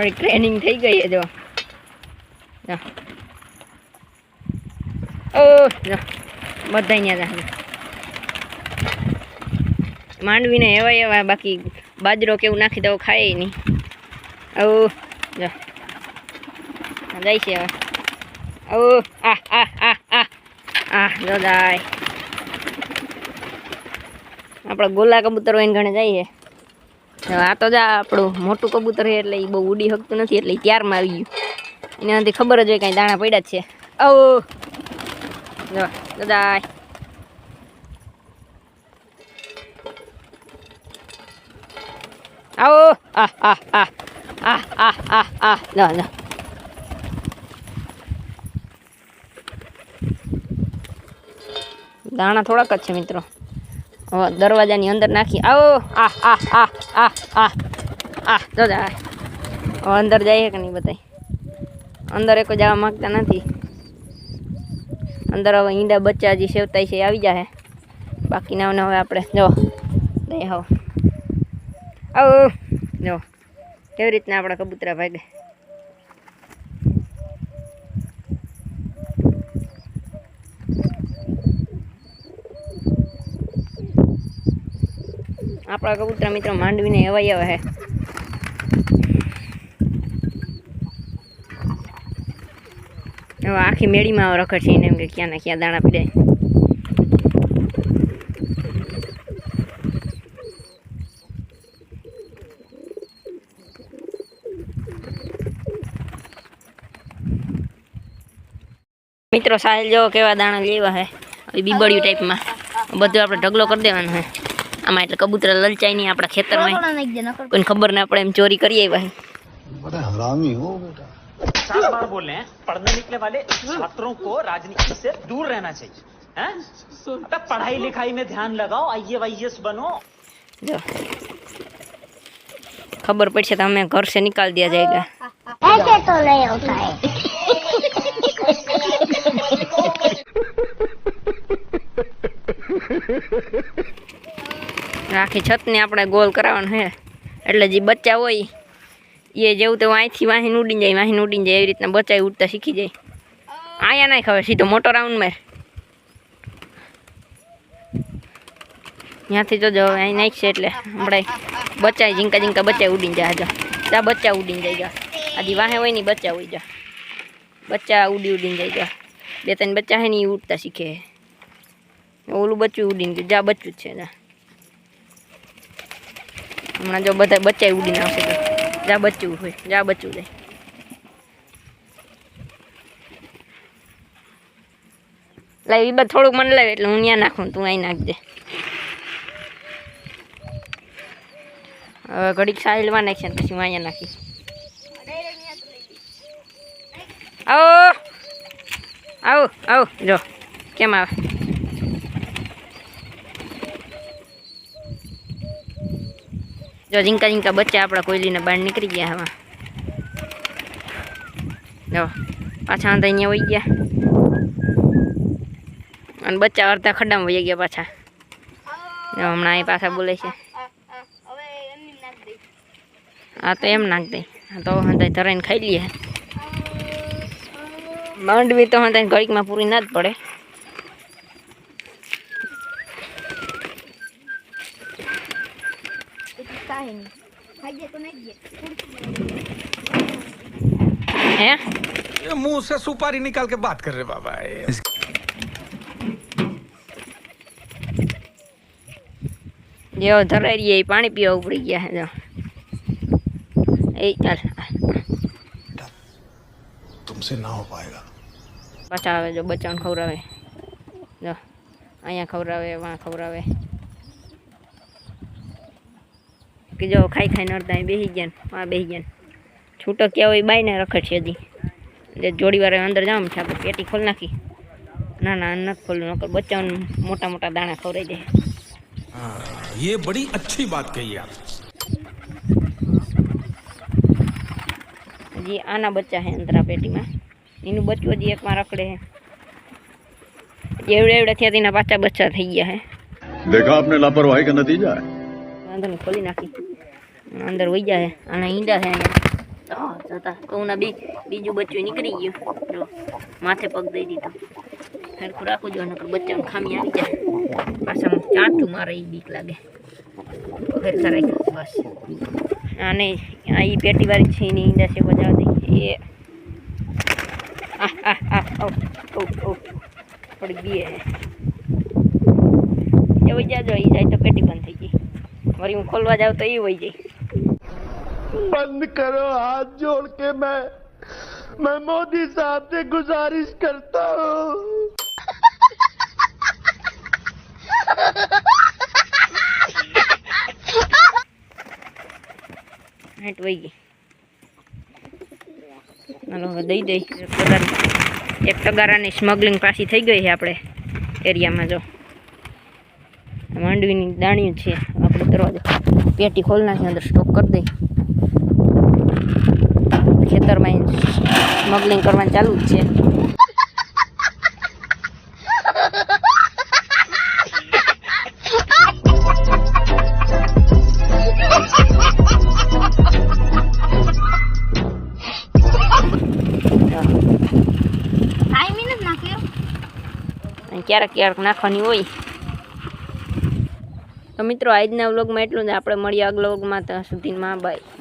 થોડી ટ્રેનિંગ થઈ ગઈ છે જો જો. ઓ જો બધા અહીંયા જાય માંડવીને એવા એવા બાકી બાજરો કેવું નાખી દો ખાય નહીં ઓ જો આ જાય છે હવે ઓ આ આ આ આ આ જો જાય આપણે ગોલા કબૂતર હોય ને ઘણે જઈએ હવે આ તો જા આપણું મોટું કબૂતર છે એટલે એ બહુ ઉડી શકતું નથી, એટલે ઈ ત્યારમાં આવી ગયું. એનાથી ખબર જ હોય કાંઈ દાણા પડ્યા જ છે. ઓ દાદા આવો. આ આ આ. આ આ આ આ. લો. દાણા થોડાક જ છે મિત્રો. દરવાજાની અંદર નાખી. આવો. આ આ આ આ આ આ. જો જાય અંદર જઈએ કે નહીં બધાય? અંદર એક જવા માગતા નથી. અંદર હવે ઈંડા બચ્ચા હજી સેવતાય છે આવી જાય બાકીના હવે આપણે. જો. દઈ આવો. આવો. જો. કેવી રીતના આપણા કબૂતરા ભાગે? આપણા કબૂતરા મિત્રો માંડવીને એવાય એવા હે હવે આખી મેળીમાં રખડ છે એને એમ કે ક્યાં ના ક્યાં દાણા પીડાય મિત્રો સાહેલ જેવો કેવા દાણા લેવા હે આવી બીબડિયું ટાઈપમાં બધું આપણે ઢગલો કરી દેવાનો હે આમાં એટલે કબૂતર લલચાય નહીં આપણા ખેતરમાં કોઈને ખબર ના પડે એમ ચોરી કરી આવ્યા હે बड़ा हरामी हो बेटा सात बार बोल रहे हैं पढ़ने निकले वाले छात्रों को राजनीति से दूर रहना चाहिए हैं? अबे पढ़ाई लिखाई में ध्यान लगाओ आइए वाईएस बनो જો ખબર પડશે તો અમે ઘર से निकाल दिया जाएगा ऐसे तो नहीं होता है આખી છતને આપણે ગોલ કરાવવાનું છે એટલે જે બચ્ચા હોય એ જેવું તેવું અહીંથી વાહીને ઉડીને જાય વાહીને ઉડીને જાય એવી રીતના બચ્ચા ઉડતા શીખી જાય અહીંયા નાખ હવે સીધો મોટો રાઉન્ડ માર ત્યાંથી તો જો અહીં નાખશે એટલે હમણાં બચ્ચા ઝીંકા ઝીંકા બચ્ચા ઉડીને જાય જા જા બચ્ચા ઉડીને જાય જા આજી વાહે હોય ને બચ્ચા હોય જા બચ્ચા ઉડી ઉડીને જાય જા બે ત્રણ બચ્ચા હે ને એ ઉડતા શીખે ઓલું બચ્ચું ઉડીને ગયું જા બચ્ચું જ છે જા હમણાં જો બધા બચ્ચા ઉડીને આવશે તો. જા બચ્ચું હોય, જા બચ્યું જાય. લાવ એ થોડુંક મને લાવે એટલે હું ત્યાં નાખું, તું અહીં નાખજે હવે ઘડીક સાઈડમાં નાખશે ને પછી હું અહીંયા નાખીશ. આવો આવો આવો, જો, કેમ આવે? જો ઝીંકા ઝીંકા બચ્ચા આપણા કોયલીને બહાર નીકળી ગયા હવા. જો, પાછા અંદર અહીંયા વહી ગયા. અને બચ્ચા અડધા ખड्डाમાં વહી ગયા પાછા. જો, હમણાં અહીં પાછા બોલે છે. હા, તો એમ નાખ દે. તો હંધાઈ ધરાઈને ખાઈ લઈએ માંડવી તો હંધાઈ ઘડીકમાં પૂરી ના જ પડે. હે ये मुंह से सुपारी निकाल के बात कर रहे बाबा ये। જેવો ધરાઈ રહીએ એ પાણી પીવા ઉપડી ગયા છે જો એ ચાલ तुमसे ना हो पाएगा પાછા આવે જો બચ્ચાને ખવડાવે જો અહીંયા ખવડાવે વાં ખવડાવે કે જો ખાઈ ખાઈને અડધા અહીં બેસી ગયા ને વાં બેસી ગયા ને છૂટો ક્યાં હોય બાઈને રખડ છે હજી જે જોડી વાર અંદર જામ છે આપણે પેટી ખોલી નાખી ના ના નથી ખોલું નકર બચ્ચાઓને મોટા મોટા દાણા ખવડાવી દે हाँ, ये बड़ी अच्छी बात कही आप હજી આના બચ્ચા છે અંદર આ પેટીમાં એનું બચ્ચું હજી એકમાં રખડે છે એવડે એવડે થયા તેના પાછા બચ્ચા થઈ ગયા છે देखा आपने लापरवाही का नतीजा है વાંધો નહીં ખોલી નાખી અંદર વહી જાય અને ઈંડા છે જતા હું બી, બીજું બચ્ચું નીકળી ગયું. જો, માથે પગ દઈ દીધો. સરખું રાખું જો, નકર બચ્ચાને ખામી આવી જાય. પાછા ચાંચું મારે એ બીક લાગે. રાખ્યું બસ. અને આ એ પેટીવાળી છે, એની ઈંડા છે બધા એ. પડી ગઈ એ વહી જાજો એ જાય તો પેટી બંધ થઈ ગઈ. વળી હું ખોલવા જાઉં તો એ વહી જાય. बंद करो हाथ जोड़ के मैं मैं मोदी साहब से गुजारिश करता हूँ હાટ વહી ગઈ હાલો હવે દઈ દઈ તગારી એક તગારાની સ્મગલિંગ પાછી થઈ ગઈ છે આપણે એરિયામાં જો માંડવીની દાણિયું છે આપણે કરવા દે પેટી ખોલ નાખી અંદર સ્ટોક કરી દઈ ખેતરમાં સ્મગલિંગ કરવાનું ચાલુ જ છે. ક્યારેક ક્યારેક નાખવાની હોય. તો મિત્રો, આજના વ્લોગમાં એટલું જ. આપણે મળીએ આગલા વ્લોગમાં ત્યાં સુધીમાં બાય